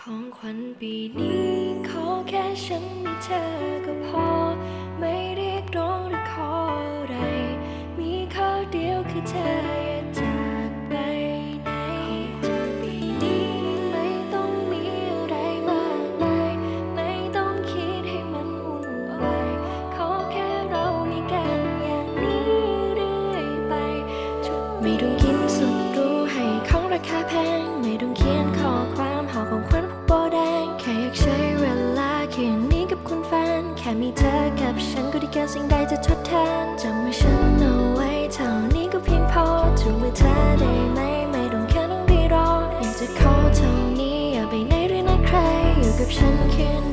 ของขวัญปีนี้ ขอแค่ฉันมีเธอก็พอ ไม่เรียกร้องหรือขออะไร มีข้อเดียวคือเธอ ค่มีเธอกับฉันก็ได้เกิสิ่งใดจะทดแทนจำไว้ฉันเอาไว้เท่านี้ก็เพียงพอจูบมือเธอได้ไหมไม่ต้องแค่ต้องรีรออยากจะขอเท่านี้อย่าไปไหนหรือนะใครอยู่กับฉันคืน